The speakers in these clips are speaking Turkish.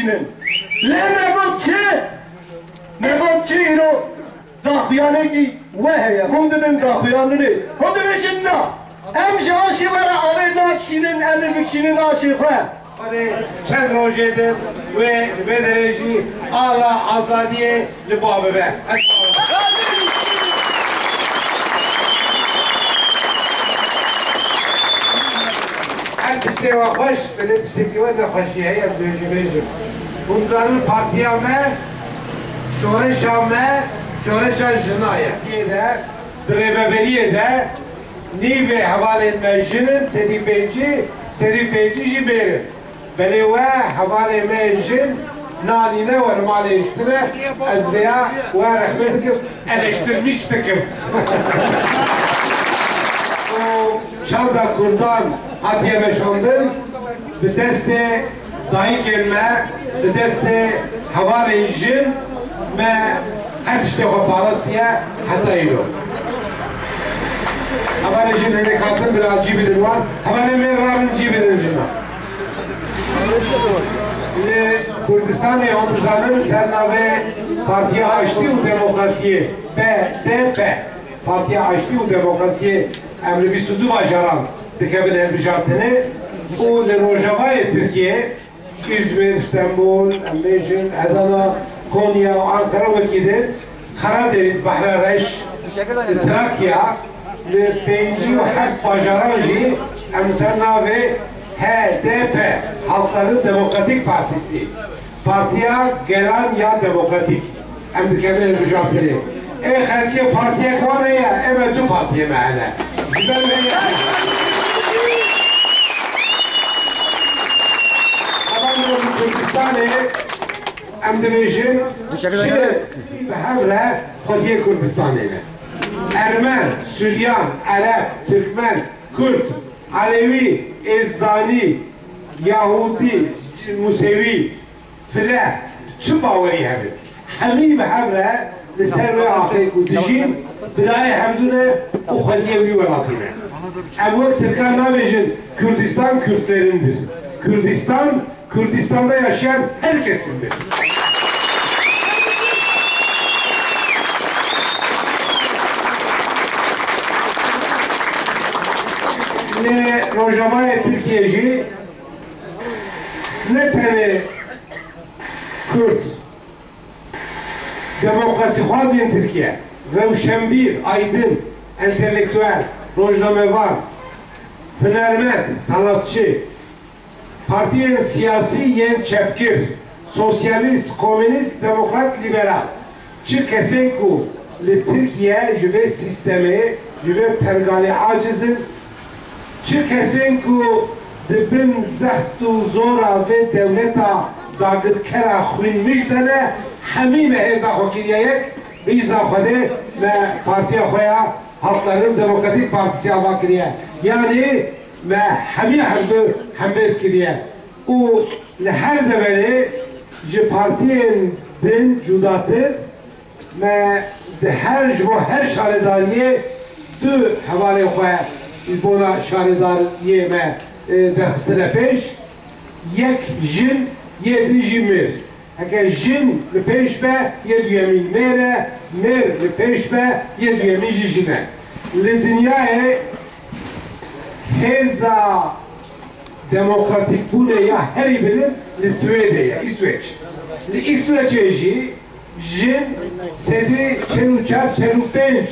bikşinin. Le megotçı Megotçı iro Dahyanı ki Veheye Hum dedin dahyanını Hum dedin şimdi Emşi aşılara adı nakşinin Emir bikşinin aşı Hadi çend rojedir ve ve dereci ala azadiye li bu abibe. Hadi bakalım. Her tişte ve hoş, böyle tişteki ve de hoşiye ya döyücü beycim. Bunların partiyame, şöyle şamme, şöyle şanjınaya. Türkiye'de, Drebeberiye'de, Nive havale etme jinin, sedi benci, sedi benci jiberi. Beli ve havale etme jin, nanine ve mali iştire, ez veya ve rahmetikim, eleştirmiştikim. o Çavda Kurdan hatiye meşandın, bir teste dahi kelime, bir teste havale jin, ve her işte o parasıya hatta yiyor. Havale jin hele katın biraz cibidin var, havale merrabın cibidin cina. Ve Kürdistan'ı omuzanın sernave partiye açtı o demokrasiyi. BDP partiye açtı o demokrasiyi emri bir sudu bacaran dikebin elbijartını o le Rojava'ya Türkiye İzmir, İstanbul, Mecin, Adana, Konya, Ankara ve gider Karadeniz, Bahrereş, Trakya penci ve hak bacaranji emsana ve HDP Halkların Demokratik Partisi. Partiye gelen ya demokratik. Em dikebin elbijartını e xelki partiye kwane ya eme du partiye mehane. Ben ya Ermen, Süryan, Ereb, Türkmen, Kürt, Alevi, Ezdani, Yahudi, Musevi, File, çi bawerî hebe. Hemî bi hev re li ser ve axê ku dijîn birayê hevdûne û xwediyê wî welatî ne. Em wek Kürdistan'da yaşayan herkesindir. Ne Rojava'ya Türkiye'ci ne tane Kürt. Demokrasi xwazên Türkiye. Rewşenbîr, aydın, entelektüel, rojnamevar, hünermend, sanatçı, partiyên siyasî yên çepkir, sosyalist, komünist, demokrat, liberal. Çi kesên ku li vê sistemê, ji vê perganê acizin, çi kesên ku dibin zeht û zora vê dewleta dagirkera xwînmiş de ne hemî me hêza xwekiriyeyek bi îzna Xwedê me partiya xwe ya Halkların Demokratik Partisi ava kiriye. Yani me hemî hevdû hembêz kiriye. li her deverê ji partiyên din cudatır me di her bo her şaredariyê du xwe li bona şaredariyê me derxistine pêş yek jin yê din jî mir. Heke jin li pêş be yê duyemîn mêr e, mêr li pêş be yê duyemîn jî jin e. Li dinyayê hêza demokratik. Bune ya? Herî bilin li Swêdê İsveç. Li İsveçê jî jin sedî çel û çar çel û pênc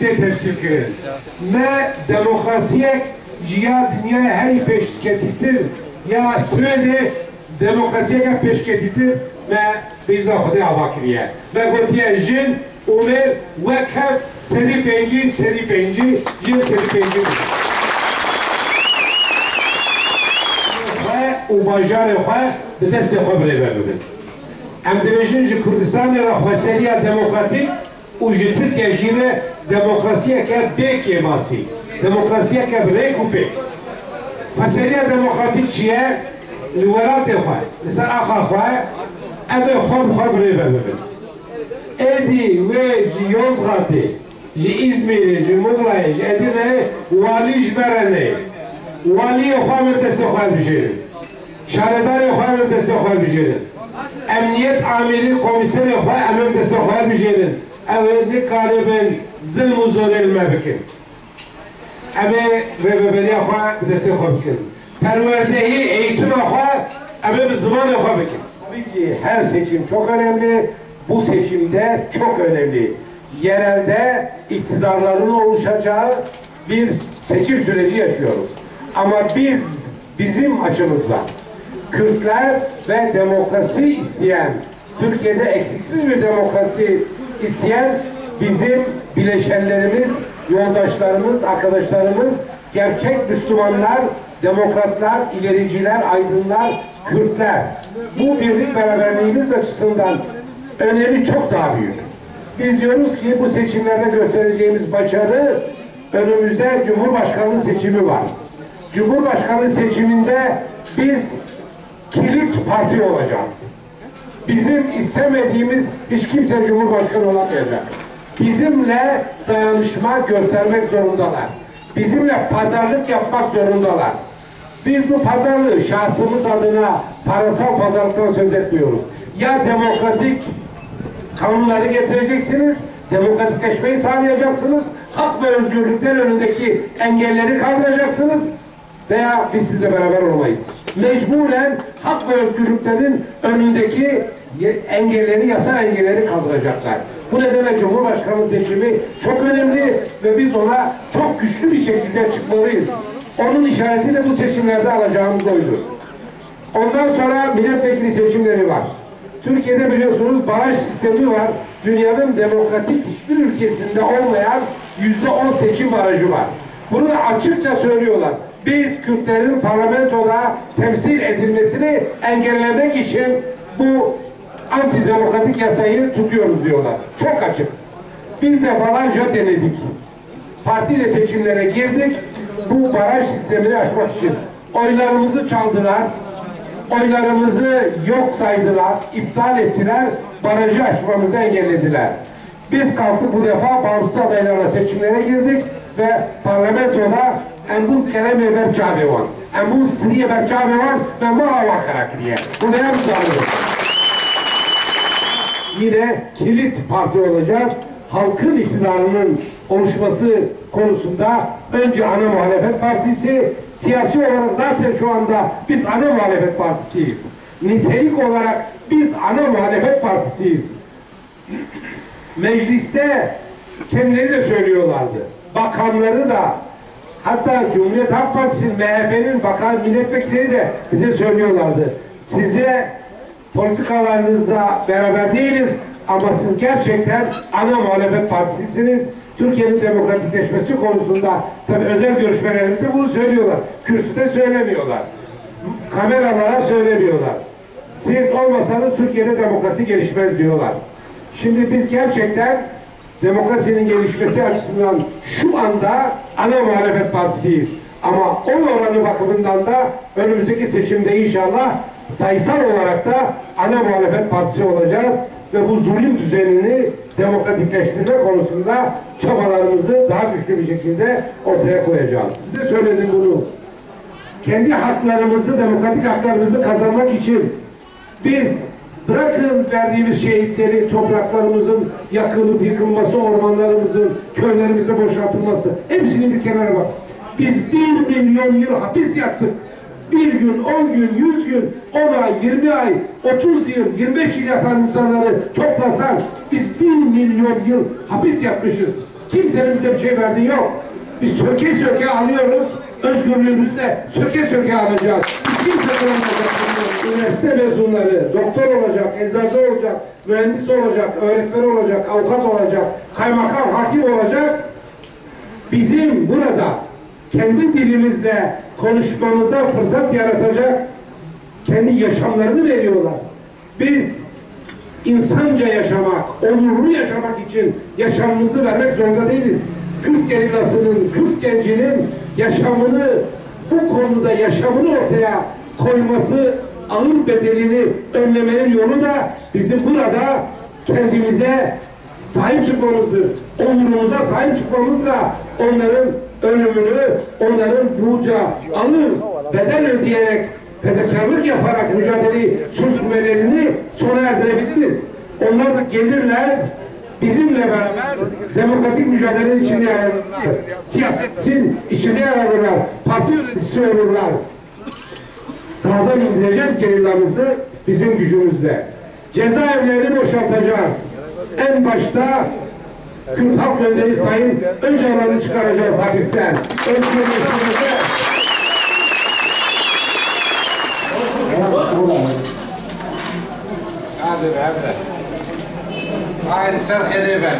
tê temsil kirin. Me demokrasiyek ji ya dinyaya herî pêşketîtir ya Swêdê demokrasiyeka pêşketîtir me bizda Xwedê ava kiriye. Me gotiye jin û mêr wek hev sedî pêncî sedî pêncî jin sedî pêncî او باجار خواه به دست خواه بره ببین ام دویجن کردستان را خواسری دموکراتیک او جه ترکیه جیره دموکراسی که بیکی ماسی. دموکراسی که بریک و پیک خواسری دموکراتیک چیه؟ لولات خواه لسر آخا خواه ام خواب خواب بره ببین ایدی وی یوزغاتی جی ایزمیری جی مغلای جی ادینه والیش برنه والی خواه من دست خواه بشیره re neyê. Waliyê xwe min destê xwe bijêrin. Şaredarê xwe min destê xwe bijêrin. Emniyet amirî komiserê xwe em min destê xwe bijêrin. Ew ê nikaribin zilm û zorê li me bikin. Em ê rêveberiya xwe bi destê xwe bikin. Perwerdehî eğitime xwe em ê bi zimanê xwe bikin. Tabii ki her seçim çok önemli. Bu seçimde çok önemli. Yerelde iktidarların oluşacağı bir seçim süreci yaşıyoruz. Ama biz bizim açımızda Kürtler ve demokrasi isteyen, Türkiye'de eksiksiz bir demokrasi isteyen bizim bileşenlerimiz, yoldaşlarımız, arkadaşlarımız, gerçek Müslümanlar, demokratlar, ilericiler, aydınlar, Kürtler. Bu birlik beraberliğimiz açısından önemi çok daha büyük. Biz diyoruz ki bu seçimlerde göstereceğimiz başarı önümüzde Cumhurbaşkanlığı seçimi var. Cumhurbaşkanlığı seçiminde biz kilit parti olacağız. Bizim istemediğimiz hiç kimse Cumhurbaşkanı olamayacak. Bizimle dayanışma göstermek zorundalar. Bizimle pazarlık yapmak zorundalar. Biz bu pazarlığı şahsımız adına parasal pazarlıktan söz etmiyoruz. Ya demokratik kanunları getireceksiniz, demokratikleşmeyi sağlayacaksınız, hak ve özgürlükler önündeki engelleri kaldıracaksınız veya biz sizle beraber olmayız. Mecburen hak ve özgürlüklerin önündeki engelleri, yasal engelleri kaldıracaklar. Bu nedenle Cumhurbaşkanı seçimi çok önemli ve biz ona çok güçlü bir şekilde çıkmalıyız. Onun işareti de bu seçimlerde alacağımız oydu. Ondan sonra milletvekili seçimleri var. Türkiye'de biliyorsunuz baraj sistemi var. Dünyanın demokratik hiçbir ülkesinde olmayan yüzde on seçim barajı var. Bunu da açıkça söylüyorlar. Biz Kürtlerin parlamentoda temsil edilmesini engellemek için bu antidemokratik yasayı tutuyoruz diyorlar. Çok açık. Biz defalarca denedik. Partiyle seçimlere girdik. Bu baraj sistemini aşmak için oylarımızı çaldılar oylarımızı yok saydılar, iptal ettiler, barajı aşmamızı engellediler. Biz kalktık bu defa bağımsız adaylarla seçimlere girdik ve parlamentoda en bu kelime berçabe var. En bu striye berçabe var ve mala bakarak diye. Bu ne yapacağız? Yine kilit parti olacağız. Halkın iktidarının oluşması konusunda önce ana muhalefet partisi, siyasi olarak zaten şu anda biz ana muhalefet partisiyiz. Nitelik olarak biz ana muhalefet partisiyiz. Mecliste kendileri de söylüyorlardı. Bakanları da hatta Cumhuriyet Halk Partisi'nin MHP'nin bakan milletvekilleri de bize söylüyorlardı. Size politikalarınızla beraber değiliz ama siz gerçekten ana muhalefet partisisiniz. Türkiye'nin demokratikleşmesi konusunda tabii özel görüşmelerimizde bunu söylüyorlar. Kürsüde söylemiyorlar. Kameralara söylemiyorlar. Siz olmasanız Türkiye'de demokrasi gelişmez diyorlar. Şimdi biz gerçekten demokrasinin gelişmesi açısından şu anda ana muhalefet partisiyiz. Ama oy oranı bakımından da önümüzdeki seçimde inşallah sayısal olarak da ana muhalefet partisi olacağız ve bu zulüm düzenini demokratikleştirme konusunda çabalarımızı daha güçlü bir şekilde ortaya koyacağız. De söyledim bunu. Kendi haklarımızı, demokratik haklarımızı kazanmak için biz bırakın verdiğimiz şehitleri, topraklarımızın yakılıp yıkılması, ormanlarımızın, köylerimizin boşaltılması, hepsini bir kenara bak. Biz bir milyon yıl hapis yattık. Bir gün, on gün, yüz gün, on ay, yirmi ay, otuz yıl, yirmi beş yıl yatan insanları toplasan biz bir milyon yıl hapis yatmışız. Kimsenin bize bir şey verdiği yok. Biz söke söke alıyoruz, özgürlüğümüzü de söke söke alacağız. Kimse bulamayacak. Üniversite mezunları, doktor olacak, eczacı olacak, mühendis olacak, öğretmen olacak, avukat olacak, kaymakam, hakim olacak. Bizim burada kendi dilimizle konuşmamıza fırsat yaratacak kendi yaşamlarını veriyorlar. Biz insanca yaşamak, onurlu yaşamak için yaşamımızı vermek zorunda değiliz. Kürt gerillasının, Kürt gencinin yaşamını bu konuda yaşamını ortaya koyması ağır bedelini önlemenin yolu da bizim burada kendimize sahip çıkmamızdır. Onurumuza sahip çıkmamızla onların ölümünü, onların bunca ağır bedel ödeyerek fedakarlık yaparak mücadeleyi sürdürmelerini sona erdirebiliriz. Onlar da gelirler, bizimle beraber demokratik mücadelenin içinde yer alırlar. Siyasetin içinde yer alırlar. Parti yöneticisi olurlar. Dağdan indireceğiz gerillamızı bizim gücümüzle. Cezaevlerini boşaltacağız. En başta Kürt Halk Önderi Sayın Öcalan'ı çıkaracağız hapisten. Özgürleştireceğiz. Hadi be hadi. Haydi sen hadi be.